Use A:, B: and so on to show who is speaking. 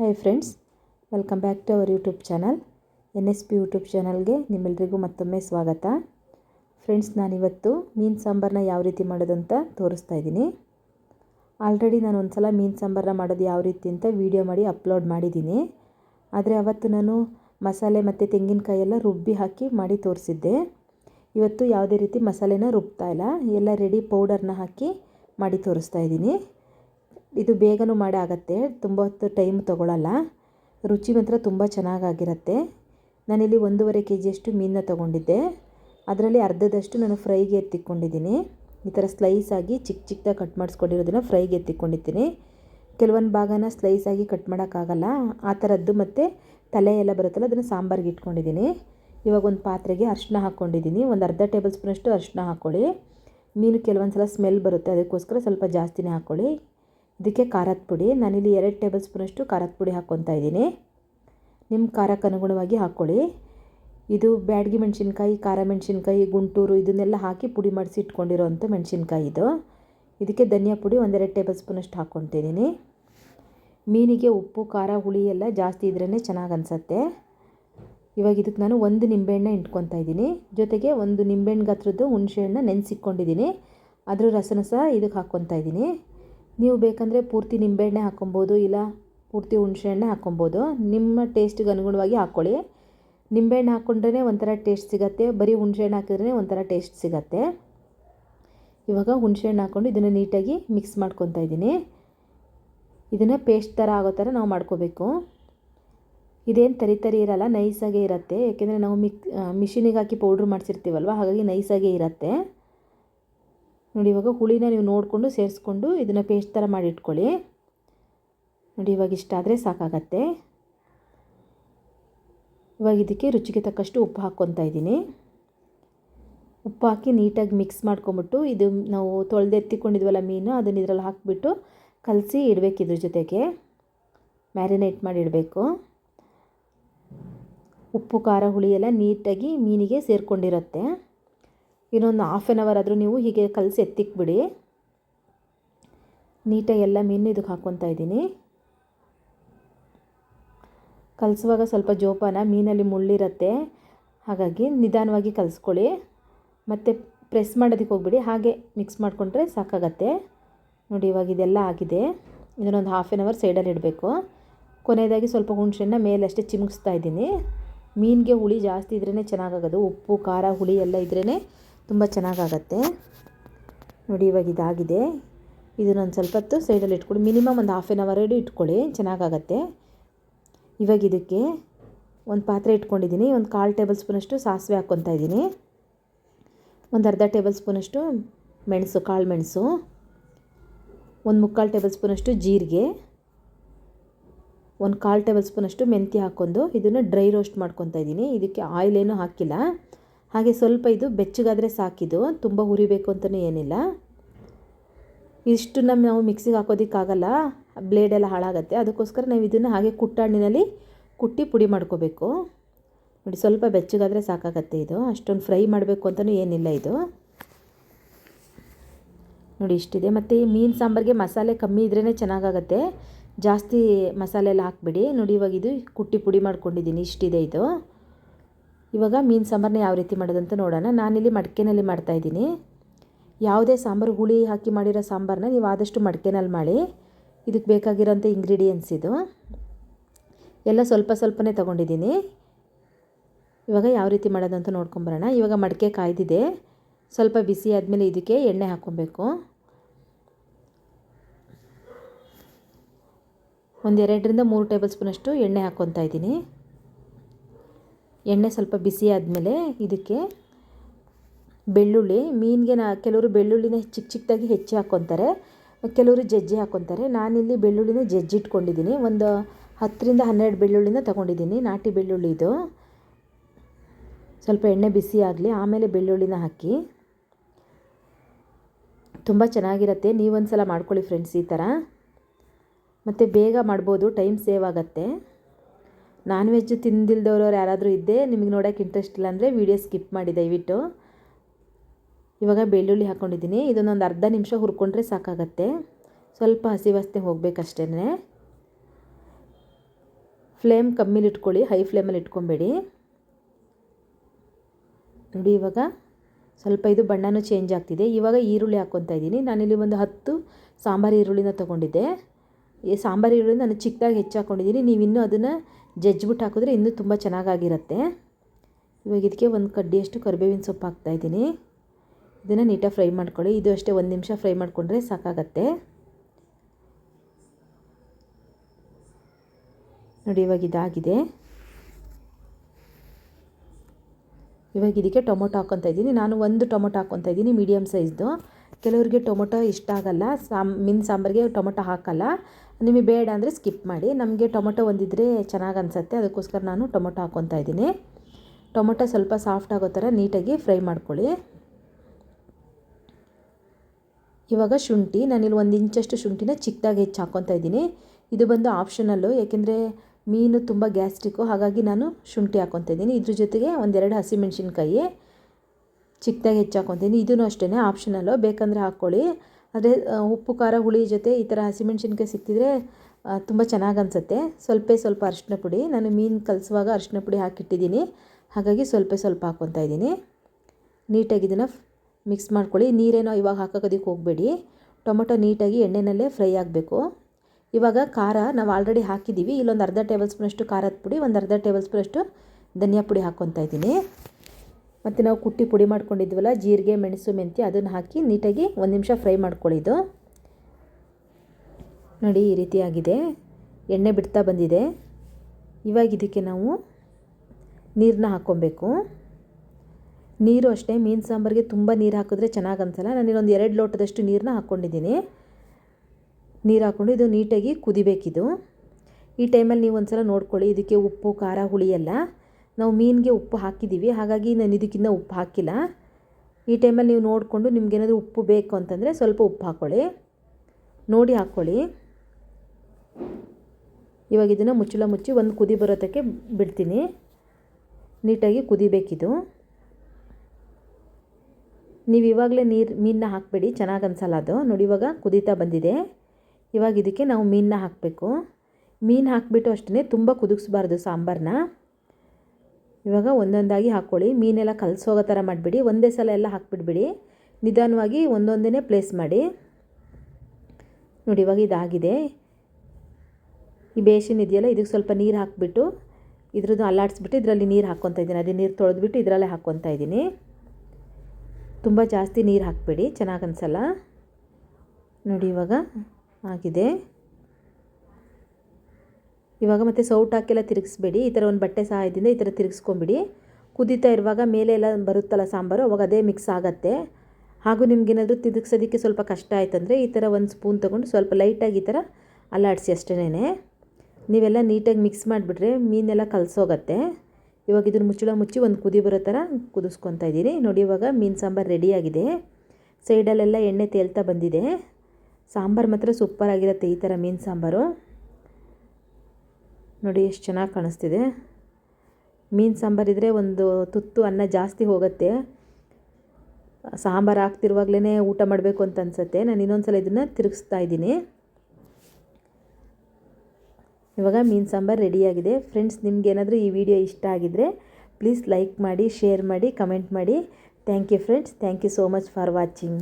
A: Hi friends welcome back to our YouTube channel N S P YouTube ಚಾನಲ್ಗೆ ನಿಮ್ಮೆಲ್ರಿಗೂ ಮತ್ತೊಮ್ಮೆ ಸ್ವಾಗತ. ಫ್ರೆಂಡ್ಸ್ ನಾನಿವತ್ತು ಮೀನು ಸಾಂಬಾರನ್ನ ಯಾವ ರೀತಿ ಮಾಡೋದು ಅಂತ ತೋರಿಸ್ತಾ ಇದ್ದೀನಿ. ಆಲ್ರೆಡಿ ನಾನು ಒಂದು ಸಲ ಮೀನು ಸಾಂಬಾರನ್ನ ಮಾಡೋದು ಯಾವ ರೀತಿ ಅಂತ ವೀಡಿಯೋ ಮಾಡಿ ಅಪ್ಲೋಡ್ ಮಾಡಿದ್ದೀನಿ. ಆದರೆ ಅವತ್ತು ನಾನು ಮಸಾಲೆ ಮತ್ತು ತೆಂಗಿನಕಾಯಿ ಎಲ್ಲ ರುಬ್ಬಿ ಹಾಕಿ ಮಾಡಿ ತೋರಿಸಿದ್ದೆ. ಇವತ್ತು ಯಾವುದೇ ರೀತಿ ಮಸಾಲೆನ ರುಬ್ತಾ ಇಲ್ಲ. ಎಲ್ಲ ರೆಡಿ ಪೌಡರ್ನ ಹಾಕಿ ಮಾಡಿ ತೋರಿಸ್ತಾ ಇದ್ದೀನಿ. ಇದು ಬೇಗನೂ ಮಾಡಿ ಆಗುತ್ತೆ, ತುಂಬ ಹೊತ್ತು ಟೈಮ್ ತೊಗೊಳಲ್ಲ. ರುಚಿ ಮಾತ್ರ ತುಂಬ ಚೆನ್ನಾಗಾಗಿರುತ್ತೆ. ನಾನಿಲ್ಲಿ ಒಂದೂವರೆ ಕೆ ಜಿಯಷ್ಟು ಮೀನನ್ನ ತೊಗೊಂಡಿದ್ದೆ. ಅದರಲ್ಲಿ ಅರ್ಧದಷ್ಟು ನಾನು ಫ್ರೈಗೆ ಎತ್ತಿಕೊಂಡಿದ್ದೀನಿ ಈ ಥರ ಸ್ಲೈಸ್ ಆಗಿ ಚಿಕ್ಕ ಚಿಕ್ಕದಾಗಿ ಕಟ್ ಮಾಡಿಸ್ಕೊಂಡಿರೋದನ್ನು ಫ್ರೈಗೆ ಎತ್ತಿಕೊಂಡಿದ್ದೀನಿ ಕೆಲವೊಂದು ಭಾಗನ ಸ್ಲೈಸ್ ಆಗಿ ಕಟ್ ಮಾಡೋಕ್ಕಾಗಲ್ಲ. ಆ ಥರದ್ದು ಮತ್ತು ತಲೆ ಎಲ್ಲ ಬರುತ್ತಲ್ಲ, ಅದನ್ನು ಸಾಂಬಾರಿಗೆ ಇಟ್ಕೊಂಡಿದ್ದೀನಿ. ಇವಾಗ ಒಂದು ಪಾತ್ರೆಗೆ ಅರಿಶಿನ ಹಾಕ್ಕೊಂಡಿದ್ದೀನಿ. ಒಂದು ಅರ್ಧ ಟೇಬಲ್ ಸ್ಪೂನಷ್ಟು ಅರಿಶಿನ ಹಾಕ್ಕೊಳ್ಳಿ ಮೀನು ಕೆಲವೊಂದು ಸಲ ಸ್ಮೆಲ್ ಬರುತ್ತೆ, ಅದಕ್ಕೋಸ್ಕರ ಸ್ವಲ್ಪ ಜಾಸ್ತಿನೇ ಹಾಕ್ಕೊಳ್ಳಿ ಇದಕ್ಕೆ ಖಾರದ ಪುಡಿ. ನಾನಿಲ್ಲಿ ಎರಡು ಟೇಬಲ್ ಸ್ಪೂನಷ್ಟು ಖಾರದ ಪುಡಿ ಹಾಕ್ಕೊತಾ ಇದ್ದೀನಿ. ನಿಮ್ಮ ಖಾರಕ್ಕೆ ಅನುಗುಣವಾಗಿ ಹಾಕ್ಕೊಳ್ಳಿ. ಇದು ಬ್ಯಾಡಗಿ ಮೆಣಸಿನ್ಕಾಯಿ, ಖಾರ ಮೆಣಸಿನ್ಕಾಯಿ, ಗುಂಟೂರು ಇದನ್ನೆಲ್ಲ ಹಾಕಿ ಪುಡಿ ಮಾಡಿಸಿ ಇಟ್ಕೊಂಡಿರೋವಂಥ ಮೆಣಸಿನ್ಕಾಯಿ ಇದು. ಇದಕ್ಕೆ ಧನಿಯಾ ಪುಡಿ ಒಂದೆರಡು ಟೇಬಲ್ ಸ್ಪೂನಷ್ಟು ಹಾಕ್ಕೊತಿದ್ದೀನಿ ಮೀನಿಗೆ ಉಪ್ಪು, ಖಾರ, ಹುಳಿ ಎಲ್ಲ ಜಾಸ್ತಿ ಇದ್ರೇ ಚೆನ್ನಾಗಿ ಅನಿಸತ್ತೆ. ಇವಾಗ ಇದಕ್ಕೆ ನಾನು ಒಂದು ನಿಂಬೆಹಣ್ಣ ಇಟ್ಕೊತಾ ಇದ್ದೀನಿ. ಜೊತೆಗೆ ಒಂದು ನಿಂಬೆಹಣ್ಣು ಗಾತ್ರದ್ದು ಹುಣಸೆಹಣ್ಣು ನೆನೆಸಿಕ್ಕೊಂಡಿದ್ದೀನಿ ಅದರ ರಸನ ಸಹ ಇದಕ್ಕೆ ಹಾಕ್ಕೊತಾ ಇದ್ದೀನಿ. ನೀವು ಬೇಕಂದರೆ ಪೂರ್ತಿ ನಿಂಬೆಹಣ್ಣೆ ಹಾಕ್ಕೊಬೋದು ಇಲ್ಲ ಪೂರ್ತಿ ಹುಣಸೆಹಣ್ಣೆ ಹಾಕ್ಕೊಬೋದು. ನಿಮ್ಮ ಟೇಸ್ಟಿಗೆ ಅನುಗುಣವಾಗಿ ಹಾಕ್ಕೊಳ್ಳಿ. ನಿಂಬೆಹಣ್ಣು ಹಾಕ್ಕೊಂಡ್ರೆ ಒಂಥರ ಟೇಸ್ಟ್ ಸಿಗುತ್ತೆ, ಬರೀ ಹುಣಸೆಹಣ್ಣು ಹಾಕಿದ್ರೇ ಒಂಥರ ಟೇಸ್ಟ್ ಸಿಗುತ್ತೆ. ಇವಾಗ ಹುಣಸೆಹಣ್ಣು ಹಾಕ್ಕೊಂಡು ಇದನ್ನು ನೀಟಾಗಿ ಮಿಕ್ಸ್ ಮಾಡ್ಕೊತಾ ಇದ್ದೀನಿ. ಇದನ್ನು ಪೇಸ್ಟ್ ಥರ ಆಗೋ ಥರ ನಾವು ಮಾಡ್ಕೋಬೇಕು. ಇದೇನು ತರಿ ತರಿ ಇರಲ್ಲ, ನೈಸಾಗೇ ಇರುತ್ತೆ. ಏಕೆಂದರೆ ನಾವು ಮಿಕ್ ಮಿಷಿನಿಗೆ ಹಾಕಿ ಪೌಡ್ರ್ ಮಾಡಿಸಿರ್ತೀವಲ್ವ, ಹಾಗಾಗಿ ನೈಸಾಗೇ ಇರುತ್ತೆ. ನೋಡಿ, ಇವಾಗ ಹುಳಿನ ನೀವು ನೋಡಿಕೊಂಡು ಸೇರಿಸ್ಕೊಂಡು ಇದನ್ನು ಪೇಸ್ಟ್ ಥರ ಮಾಡಿ ಇಟ್ಕೊಳ್ಳಿ. ನೋಡಿ, ಇವಾಗ ಇಷ್ಟ ಆದರೆ ಸಾಕಾಗತ್ತೆ. ಇವಾಗ ಇದಕ್ಕೆ ರುಚಿಗೆ ತಕ್ಕಷ್ಟು ಉಪ್ಪು ಹಾಕ್ಕೊತಾ ಇದ್ದೀನಿ. ಉಪ್ಪು ಹಾಕಿ ನೀಟಾಗಿ ಮಿಕ್ಸ್ ಮಾಡ್ಕೊಂಬಿಟ್ಟು ಇದು ನಾವು ತೊಳೆದೆತ್ತಿಕೊಂಡಿದ್ವಲ್ಲ ಮೀನು, ಅದನ್ನು ಇದರಲ್ಲಿ ಹಾಕಿಬಿಟ್ಟು ಕಲಸಿ ಇಡಬೇಕು ಇದ್ರ ಜೊತೆಗೆ. ಮ್ಯಾರಿನೇಟ್ ಮಾಡಿ ಇಡಬೇಕು. ಉಪ್ಪು, ಖಾರ, ಹುಳಿ ಎಲ್ಲ ನೀಟಾಗಿ ಮೀನಿಗೆ ಸೇರಿಕೊಂಡಿರುತ್ತೆ. ಇನ್ನೊಂದು ಹಾಫ್ ಆನ್ ಅವರ್ ಆದರೂ ನೀವು ಹೀಗೆ ಕಲಸಿ ಎತ್ತಿಕ್ಬಿಡಿ. ನೀಟಾಗಿ ಎಲ್ಲ ಮೀನು ಇದಕ್ಕೆ ಹಾಕ್ಕೊತಾ ಇದ್ದೀನಿ. ಕಲಿಸುವಾಗ ಸ್ವಲ್ಪ ಜೋಪಾನ, ಮೀನಲ್ಲಿ ಮುಳ್ಳಿರುತ್ತೆ. ಹಾಗಾಗಿ ನಿಧಾನವಾಗಿ ಕಲಿಸ್ಕೊಳ್ಳಿ. ಮತ್ತು ಪ್ರೆಸ್ ಮಾಡೋದಕ್ಕೆ ಹೋಗ್ಬಿಡಿ. ಹಾಗೆ ಮಿಕ್ಸ್ ಮಾಡಿಕೊಂಡ್ರೆ ಸಾಕಾಗತ್ತೆ. ನೋಡಿ ಇವಾಗ ಇದೆಲ್ಲ ಆಗಿದೆ. ಇದನ್ನೊಂದು ಹಾಫ್ ಆನ್ ಅವರ್ ಸೈಡಲ್ಲಿ ಇಡಬೇಕು. ಕೊನೆಯದಾಗಿ ಸ್ವಲ್ಪ ಹುಣಸೆಣ್ಣ ಮೇಲಷ್ಟೇ ಚಿಮುಕ್ಸ್ತಾ ಇದ್ದೀನಿ. ಮೀನಿಗೆ ಹುಳಿ ಜಾಸ್ತಿ ಇದ್ರೇ ಚೆನ್ನಾಗಾಗೋದು. ಉಪ್ಪು, ಖಾರ, ಹುಳಿ ಎಲ್ಲ ಇದ್ರೇ ತುಂಬ ಚೆನ್ನಾಗಾಗತ್ತೆ. ನೋಡಿ, ಇವಾಗ ಇದಾಗಿದೆ. ಇದನ್ನೊಂದು ಸ್ವಲ್ಪ ಹೊತ್ತು ಸೈಡಲ್ಲಿ ಇಟ್ಕೊಳ್ಳಿ ಮಿನಿಮಮ್ ಒಂದು ಹಾಫ್ ಆನ್ ಅವರ್ ಇಟ್ಕೊಳ್ಳಿ. ಚೆನ್ನಾಗಾಗತ್ತೆ. ಇವಾಗ ಇದಕ್ಕೆ ಒಂದು ಪಾತ್ರೆ ಇಟ್ಕೊಂಡಿದ್ದೀನಿ ಒಂದು ಕಾಲು ಟೇಬಲ್ ಸ್ಪೂನಷ್ಟು ಸಾಸಿವೆ ಹಾಕ್ಕೊತಾ ಇದ್ದೀನಿ ಒಂದು ಅರ್ಧ ಟೇಬಲ್ ಸ್ಪೂನಷ್ಟು ಮೆಣಸು, ಕಾಳು ಮೆಣಸು. ಒಂದು ಮುಕ್ಕಾಲು ಟೇಬಲ್ ಸ್ಪೂನಷ್ಟು ಜೀರಿಗೆ. ಒಂದು ಕಾಲು ಟೇಬಲ್ ಸ್ಪೂನಷ್ಟು ಮೆಂತ್ಯ ಹಾಕ್ಕೊಂಡು ಇದನ್ನು ಡ್ರೈ ರೋಸ್ಟ್ ಮಾಡ್ಕೊತಾ ಇದ್ದೀನಿ ಇದಕ್ಕೆ ಆಯಿಲ್ ಏನೂ ಹಾಕಿಲ್ಲ. ಹಾಗೆ ಸ್ವಲ್ಪ ಇದು ಬೆಚ್ಚಗಾದರೆ ಸಾಕಿದು ತುಂಬ ಹುರಿಬೇಕು ಅಂತಲೂ ಏನಿಲ್ಲ. ಇಷ್ಟು ನಮ್ಮ ನಾವು ಮಿಕ್ಸಿಗೆ ಹಾಕೋದಕ್ಕಾಗಲ್ಲ. ಬ್ಲೇಡೆಲ್ಲ ಹಾಳಾಗತ್ತೆ. ಅದಕ್ಕೋಸ್ಕರ ನಾವು ಇದನ್ನು ಹಾಗೆ ಕುಟ್ಟಾಣಿನಲ್ಲಿ ಕುಟ್ಟಿ ಪುಡಿ ಮಾಡ್ಕೋಬೇಕು. ನೋಡಿ, ಸ್ವಲ್ಪ ಬೆಚ್ಚಗಾದರೆ ಸಾಕಾಗತ್ತೆ ಇದು. ಅಷ್ಟೊಂದು ಫ್ರೈ ಮಾಡಬೇಕು ಅಂತಲೂ ಏನಿಲ್ಲ ಇದು. ನೋಡಿ, ಇಷ್ಟಿದೆ. ಮತ್ತು ಈ ಮೀನು ಸಾಂಬಾರಿಗೆ ಮಸಾಲೆ ಕಮ್ಮಿ ಇದ್ರೇ ಚೆನ್ನಾಗಾಗತ್ತೆ. ಜಾಸ್ತಿ ಮಸಾಲೆ ಎಲ್ಲ ಹಾಕ್ಬಿಡಿ. ನೋಡಿ, ಇವಾಗ ಇದು ಕುಟ್ಟಿ ಪುಡಿ ಮಾಡ್ಕೊಂಡಿದ್ದೀನಿ. ಇಷ್ಟಿದೆ ಇದು. ಇವಾಗ ಮೀನು ಸಾಂಬಾರನ್ನ ಯಾವ ರೀತಿ ಮಾಡೋದಂತ ನೋಡೋಣ. ನಾನಿಲ್ಲಿ ಮಡಿಕೆನಲ್ಲಿ ಮಾಡ್ತಾಯಿದ್ದೀನಿ ಯಾವುದೇ ಸಾಂಬಾರು, ಹುಳಿ ಹಾಕಿ ಮಾಡಿರೋ ಸಾಂಬಾರನ್ನ ನೀವು ಆದಷ್ಟು ಮಡಿಕೆನಲ್ಲಿ ಮಾಡಿ. ಇದಕ್ಕೆ ಬೇಕಾಗಿರೋಂಥ ಇಂಗ್ರೀಡಿಯೆಂಟ್ಸ್ ಇದು. ಎಲ್ಲ ಸ್ವಲ್ಪ ಸ್ವಲ್ಪನೇ ತೊಗೊಂಡಿದ್ದೀನಿ. ಇವಾಗ ಯಾವ ರೀತಿ ಮಾಡೋದು ಅಂತ ನೋಡ್ಕೊಂಬರೋಣ. ಇವಾಗ ಮಡಿಕೆ ಕಾಯ್ದಿದೆ. ಸ್ವಲ್ಪ ಬಿಸಿ ಆದಮೇಲೆ ಇದಕ್ಕೆ ಎಣ್ಣೆ ಹಾಕ್ಕೊಬೇಕು. ಒಂದೆರಡರಿಂದ ಮೂರು ಟೇಬಲ್ ಸ್ಪೂನಷ್ಟು ಎಣ್ಣೆ ಹಾಕ್ಕೊತಾ ಇದ್ದೀನಿ. ಎಣ್ಣೆ ಸ್ವಲ್ಪ ಬಿಸಿ ಆದಮೇಲೆ ಇದಕ್ಕೆ ಬೆಳ್ಳುಳ್ಳಿ, ಮೀನಿಗೆ ನಾ ಕೆಲವರು ಬೆಳ್ಳುಳ್ಳಿನ ಚಿಕ್ಕ ಚಿಕ್ಕದಾಗಿ ಹೆಚ್ಚಿ ಹಾಕ್ಕೊತಾರೆ ಕೆಲವರು ಜಜ್ಜಿ ಹಾಕ್ಕೊತಾರೆ ನಾನಿಲ್ಲಿ ಬೆಳ್ಳುಳ್ಳಿನ ಜಜ್ಜಿ ಇಟ್ಕೊಂಡಿದ್ದೀನಿ ಒಂದು ಹತ್ತರಿಂದ ಹನ್ನೆರಡು ಬೆಳ್ಳುಳ್ಳಿನ ತೊಗೊಂಡಿದ್ದೀನಿ. ನಾಟಿ ಬೆಳ್ಳುಳ್ಳಿ ಇದು. ಸ್ವಲ್ಪ ಎಣ್ಣೆ ಬಿಸಿ ಆಗಲಿ, ಆಮೇಲೆ ಬೆಳ್ಳುಳ್ಳಿನ ಹಾಕಿ. ತುಂಬ ಚೆನ್ನಾಗಿರುತ್ತೆ. ನೀವೊಂದು ಸಲ ಮಾಡ್ಕೊಳ್ಳಿ ಫ್ರೆಂಡ್ಸ್ ಈ ಥರ. ಮತ್ತು ಬೇಗ ಮಾಡ್ಬೋದು, ಟೈಮ್ ಸೇವ್ ಆಗುತ್ತೆ. ನಾನ್ ವೆಜ್ ತಿಂದಿಲ್ದವ್ರವ್ರು ಯಾರಾದರೂ ಇದ್ದೆ ನಿಮಗೆ ನೋಡೋಕ್ಕೆ ಇಂಟ್ರೆಸ್ಟ್ ಇಲ್ಲ ಅಂದರೆ ವೀಡಿಯೋ ಸ್ಕಿಪ್ ಮಾಡಿ, ದಯವಿಟ್ಟು. ಇವಾಗ ಬೆಳ್ಳುಳ್ಳಿ ಹಾಕ್ಕೊಂಡಿದ್ದೀನಿ ಇದನ್ನೊಂದು ಅರ್ಧ ನಿಮಿಷ ಹುರ್ಕೊಂಡ್ರೆ ಸಾಕಾಗತ್ತೆ. ಸ್ವಲ್ಪ ಹಸಿ ವಾಸನೆ ಹೋಗಬೇಕಷ್ಟೇ ಫ್ಲೇಮ್ ಕಮ್ಮಿಲಿ ಇಟ್ಕೊಳ್ಳಿ ಹೈ ಫ್ಲೇಮಲ್ಲಿ ಇಟ್ಕೊಬೇಡಿ. ನೋಡಿ ಇವಾಗ ಸ್ವಲ್ಪ ಇದು ಬಣ್ಣನೂ ಚೇಂಜ್ ಆಗ್ತಿದೆ. ಇವಾಗ ಈರುಳ್ಳಿ ಹಾಕ್ಕೊತಾ ಇದ್ದೀನಿ. ನಾನಿಲ್ಲಿ ಒಂದು ಹತ್ತು ಸಾಂಬಾರು ಈರುಳ್ಳಿನ ತೊಗೊಂಡಿದ್ದೆ. ಸಾಂಬಾರು ಈರುಳ್ಳಿ ನಾನು ಚಿಕ್ಕದಾಗಿ ಹೆಚ್ಚಾಕೊಂಡಿದ್ದೀನಿ ನೀವು ಇನ್ನೂ ಅದನ್ನು ಜಜ್ಜಿಬಿಟ್ಟು ಹಾಕಿದ್ರೆ ಇನ್ನೂ ತುಂಬ ಚೆನ್ನಾಗಾಗಿರುತ್ತೆ. ಇವಾಗ ಇದಕ್ಕೆ ಒಂದು ಕಡ್ಡಿಯಷ್ಟು ಕರಿಬೇವಿನ ಸೊಪ್ಪು ಹಾಕ್ತಾಯಿದ್ದೀನಿ ಇದನ್ನು ನೀಟಾಗಿ ಫ್ರೈ ಮಾಡ್ಕೊಳ್ಳಿ. ಇದು ಅಷ್ಟೇ ಒಂದು ನಿಮಿಷ ಫ್ರೈ ಮಾಡಿಕೊಂಡ್ರೆ ಸಾಕಾಗತ್ತೆ. ನೋಡಿ, ಇವಾಗ ಇದಾಗಿದೆ. ಇವಾಗ ಇದಕ್ಕೆ ಟೊಮೊಟೊ ಹಾಕ್ಕೊತಾ ಇದ್ದೀನಿ. ನಾನು ಒಂದು ಟೊಮೊಟೊ ಹಾಕ್ಕೊತಾ ಇದ್ದೀನಿ ಮೀಡಿಯಮ್ ಸೈಜ್ದು. ಕೆಲವರಿಗೆ ಟೊಮೊಟೊ ಇಷ್ಟ ಆಗಲ್ಲ. ಸಾಮ್ ಮೀನು ಸಾಂಬಾರಿಗೆ ಟೊಮೊಟೊ ಹಾಕಲ್ಲ. ನಿಮಗೆ ಬೇಡ ಅಂದರೆ ಸ್ಕಿಪ್ ಮಾಡಿ. ನಮಗೆ ಟೊಮೊಟೊ ಒಂದಿದ್ರೆ ಚೆನ್ನಾಗಿ ಅನಿಸುತ್ತೆ. ಅದಕ್ಕೋಸ್ಕರ ನಾನು ಟೊಮೊಟೊ ಹಾಕ್ಕೊತಾ ಇದ್ದೀನಿ. ಟೊಮೊಟೊ ಸ್ವಲ್ಪ ಸಾಫ್ಟ್ ಆಗೋ ಥರ ನೀಟಾಗಿ ಫ್ರೈ ಮಾಡ್ಕೊಳ್ಳಿ. ಇವಾಗ ಶುಂಠಿ ನಾನಿಲ್ಲಿ ಒಂದು ಇಂಚಷ್ಟು ಶುಂಠಿನ ಚಿಕ್ಕದಾಗಿ ಹೆಚ್ಚು ಹಾಕ್ಕೊತಾ ಇದ್ದೀನಿ. ಇದು ಬಂದು ಆಪ್ಷನಲ್ಲು ಏಕೆಂದರೆ ಮೀನು ತುಂಬ ಗ್ಯಾಸ್ಟ್ರಿಕ್ಕು ಹಾಗಾಗಿ ನಾನು ಶುಂಠಿ ಹಾಕ್ಕೊತಾ ಇದ್ದೀನಿ. ಇದ್ರ ಜೊತೆಗೆ ಒಂದೆರಡು ಹಸಿಮೆಣ್ಸಿನ್ಕಾಯಿ ಚಿಕ್ಕದಾಗಿ ಹೆಚ್ಚು ಹಾಕ್ಕೊತೀನಿ ಇದೂ ಅಷ್ಟೇ ಆಪ್ಷನಲ್ಲು ಬೇಕಂದರೆ ಹಾಕ್ಕೊಳ್ಳಿ. ಆದರೆ ಉಪ್ಪು, ಖಾರ, ಹುಳಿ ಜೊತೆ ಈ ಥರ ಹಸಿಮೆಣ್ಸಿನ್ಕಾಯಿ ಸಿಕ್ತಿದ್ರೆ ತುಂಬ ಚೆನ್ನಾಗಿ ಅನಿಸುತ್ತೆ. ಸ್ವಲ್ಪ ಸ್ವಲ್ಪ ಅರಿಶಿನ ಪುಡಿ. ನಾನು ಮೀನು ಕಲಿಸುವಾಗ ಅರಿಶಿನ ಪುಡಿ ಹಾಕಿಟ್ಟಿದ್ದೀನಿ. ಹಾಗಾಗಿ ಸ್ವಲ್ಪ ಸ್ವಲ್ಪ ಹಾಕ್ಕೊತಾ ಇದ್ದೀನಿ. ನೀಟಾಗಿ ಇದನ್ನು ಮಿಕ್ಸ್ ಮಾಡ್ಕೊಳ್ಳಿ. ನೀರೇನೋ ಇವಾಗ ಹಾಕೋದಕ್ಕೆ ಹೋಗಬೇಡಿ. ಟೊಮೊಟೊ ನೀಟಾಗಿ ಎಣ್ಣೆನಲ್ಲೇ ಫ್ರೈ ಆಗಬೇಕು. ಇವಾಗ ಖಾರ ನಾವು ಆಲ್ರೆಡಿ ಹಾಕಿದ್ದೀವಿ. ಇಲ್ಲೊಂದು ಅರ್ಧ ಟೇಬಲ್ ಸ್ಪೂನಷ್ಟು ಖಾರದ ಪುಡಿ, ಒಂದು ಅರ್ಧ ಟೇಬಲ್ ಸ್ಪೂನಷ್ಟು ಧನಿಯಾ ಪುಡಿ ಹಾಕ್ಕೊತಾ ಇದ್ದೀನಿ. ಮತ್ತು ನಾವು ಕುಟ್ಟಿ ಪುಡಿ ಮಾಡ್ಕೊಂಡಿದ್ವಲ್ಲ, ಜೀರಿಗೆ, ಮೆಣಸು, ಮೆಂತ್ಯ ಅದನ್ನು ಹಾಕಿ ನೀಟಾಗಿ ಒಂದು ನಿಮಿಷ ಫ್ರೈ ಮಾಡ್ಕೊಳ್ಳಿದ್ದು ನೋಡಿ ಈ ರೀತಿಯಾಗಿದೆ ಎಣ್ಣೆ ಬಿಡ್ತಾ ಬಂದಿದೆ. ಇವಾಗ ಇದಕ್ಕೆ ನಾವು ನೀರನ್ನ ಹಾಕ್ಕೊಬೇಕು. ನೀರು ಅಷ್ಟೇ, ಮೀನು ಸಾಂಬಾರಿಗೆ ತುಂಬ ನೀರು ಹಾಕಿದ್ರೆ ಚೆನ್ನಾಗಿ ಅನ್ಸಲ್ಲ. ನಾನಿಲ್ಲೊಂದು ಎರಡು ಲೋಟದಷ್ಟು ನೀರನ್ನ ಹಾಕ್ಕೊಂಡಿದ್ದೀನಿ ನೀರು ಹಾಕ್ಕೊಂಡು ಇದು ನೀಟಾಗಿ ಕುದಿಬೇಕಿದು. ಈ ಟೈಮಲ್ಲಿ ನೀವು ಒಂದು ಸಲ ನೋಡ್ಕೊಳ್ಳಿ, ಇದಕ್ಕೆ ಉಪ್ಪು, ಖಾರ ಹುಳಿ ಎಲ್ಲ. ನಾವು ಮೀನಿಗೆ ಉಪ್ಪು ಹಾಕಿದ್ದೀವಿ. ಹಾಗಾಗಿ ನಾನು ಇದಕ್ಕಿಂತ ಉಪ್ಪು ಹಾಕಿಲ್ಲ. ಈ ಟೈಮಲ್ಲಿ ನೀವು ನೋಡಿಕೊಂಡು ನಿಮಗೇನಾದರೂ ಉಪ್ಪು ಬೇಕು ಅಂತಂದರೆ ಸ್ವಲ್ಪ ಉಪ್ಪು ಹಾಕ್ಕೊಳ್ಳಿ ನೋಡಿ ಹಾಕ್ಕೊಳ್ಳಿ ಇವಾಗ ಇದನ್ನು ಮುಚ್ಚಳ ಮುಚ್ಚಿ ಒಂದು ಕುದಿ ಬರೋದಕ್ಕೆ ಬಿಡ್ತೀನಿ. ನೀಟಾಗಿ ಕುದಿಬೇಕಿದು. ನೀವು ಇವಾಗಲೇ ನೀರು, ಮೀನನ್ನ ಹಾಕಬೇಡಿ. ಚೆನ್ನಾಗಿ ಅನ್ಸಲ್ಲ ಅದು. ನೋಡಿ ಇವಾಗ ಕುದೀತಾ ಬಂದಿದೆ. ಇವಾಗ ಇದಕ್ಕೆ ನಾವು ಮೀನನ್ನ ಹಾಕಬೇಕು. ಮೀನು ಹಾಕಿಬಿಟ್ಟು ಅಷ್ಟೇ ತುಂಬ ಕುದಿಸ್ಬಾರ್ದು ಸಾಂಬಾರನ್ನ ಇವಾಗ ಒಂದೊಂದಾಗಿ ಹಾಕ್ಕೊಳ್ಳಿ ಮೀನೆಲ್ಲ ಕಲಸೋಗೋ ಥರ ಮಾಡಿಬಿಡಿ. ಒಂದೇ ಸಲ ಎಲ್ಲ ಹಾಕ್ಬಿಡ್ಬಿಡಿ ನಿಧಾನವಾಗಿ ಒಂದೊಂದೇ ಪ್ಲೇಸ್ ಮಾಡಿ. ನೋಡಿ, ಇವಾಗ ಇದಾಗಿದೆ. ಈ ಬೇಸಿನ್ ಇದೆಯಲ್ಲ, ಇದಕ್ಕೆ ಸ್ವಲ್ಪ ನೀರು ಹಾಕಿಬಿಟ್ಟು, ಇದ್ರದ್ದು ಅಲ್ಲಾಡಿಸ್ಬಿಟ್ಟು ಇದರಲ್ಲಿ ನೀರು ಹಾಕ್ಕೊತಾ ಇದ್ದೀನಿ. ಅದೇ ನೀರು ತೊಳೆದ್ಬಿಟ್ಟು ಇದರಲ್ಲೇ ಹಾಕ್ಕೊತಾ ಇದ್ದೀನಿ. ತುಂಬ ಜಾಸ್ತಿ ನೀರು ಹಾಕಬೇಡಿ. ಚೆನ್ನಾಗಿ ಅನಿಸಲ್ಲ? ನೋಡಿ, ಇವಾಗ ಆಗಿದೆ. ಇವಾಗ ಮತ್ತೆ ಸೌಟ್ ಹಾಕೆಲ್ಲ ತಿರುಗಿಸ್ಬೇಡಿ. ಈ ಥರ ಒಂದು ಬಟ್ಟೆ ಸಹಾಯದಿಂದ ಈ ಥರ ತಿರುಗಿಸ್ಕೊಂಬಿಡಿ. ಕುದೀತಾ ಇರುವಾಗ ಮೇಲೆ ಎಲ್ಲ ಬರುತ್ತಲ್ಲ ಸಾಂಬಾರು, ಅವಾಗ ಅದೇ ಮಿಕ್ಸ್ ಆಗುತ್ತೆ. ಹಾಗೂ ನಿಮಗೇನಾದರೂ ತಿರುಗಿಸೋದಕ್ಕೆ ಸ್ವಲ್ಪ ಕಷ್ಟ ಆಯ್ತಂದರೆ ಈ ಥರ ಒಂದು ಸ್ಪೂನ್ ತೊಗೊಂಡು ಸ್ವಲ್ಪ ಲೈಟಾಗಿ ಈ ಥರ ಅಲ್ಲಾಡಿಸಿ ಅಷ್ಟೇ ನೀವೆಲ್ಲ ನೀಟಾಗಿ ಮಿಕ್ಸ್ ಮಾಡಿಬಿಟ್ರೆ ಮೀನೆಲ್ಲ ಕಲಸೋಗತ್ತೆ. ಇವಾಗ ಇದನ್ನು ಮುಚ್ಚಳ ಮುಚ್ಚಿ ಒಂದು ಕುದಿ ಬರೋ ಥರ ಕುದಿಸ್ಕೊತಾ ಇದ್ದೀನಿ ನೋಡಿ ಇವಾಗ ಮೀನು ಸಾಂಬಾರು ರೆಡಿಯಾಗಿದೆ ಸೈಡಲ್ಲೆಲ್ಲ ಎಣ್ಣೆ ತೇಲ್ತಾ ಬಂದಿದೆ. ಸಾಂಬಾರು ಮಾತ್ರ ಸೂಪರಾಗಿರುತ್ತೆ ಈ ಥರ ಮೀನು ಸಾಂಬಾರು. ನೋಡಿ ಎಷ್ಟು ಚೆನ್ನಾಗಿ ಕಾಣಿಸ್ತಿದೆ. ಮೀನು ಸಾಂಬಾರಿದ್ರೆ ಒಂದು ತುತ್ತು ಅನ್ನ ಜಾಸ್ತಿ ಹೋಗುತ್ತೆ. ಸಾಂಬಾರು ಹಾಕ್ತಿರುವಾಗಲೇ ಊಟ ಮಾಡಬೇಕು ಅಂತ ಅನಿಸುತ್ತೆ. ನಾನು ಇನ್ನೊಂದು ಸಲ ಇದನ್ನು ತಿರುಗಿಸ್ತಾ ಇದ್ದೀನಿ. ಇವಾಗ ಮೀನು ಸಾಂಬಾರು ರೆಡಿಯಾಗಿದೆ. ಫ್ರೆಂಡ್ಸ್ ನಿಮಗೇನಾದರೂ ಈ ವಿಡಿಯೋ ಇಷ್ಟ ಆಗಿದರೆ ಪ್ಲೀಸ್ ಲೈಕ್ ಮಾಡಿ, ಶೇರ್ ಮಾಡಿ, ಕಮೆಂಟ್ ಮಾಡಿ. Thank you friends. Thank you so much for watching.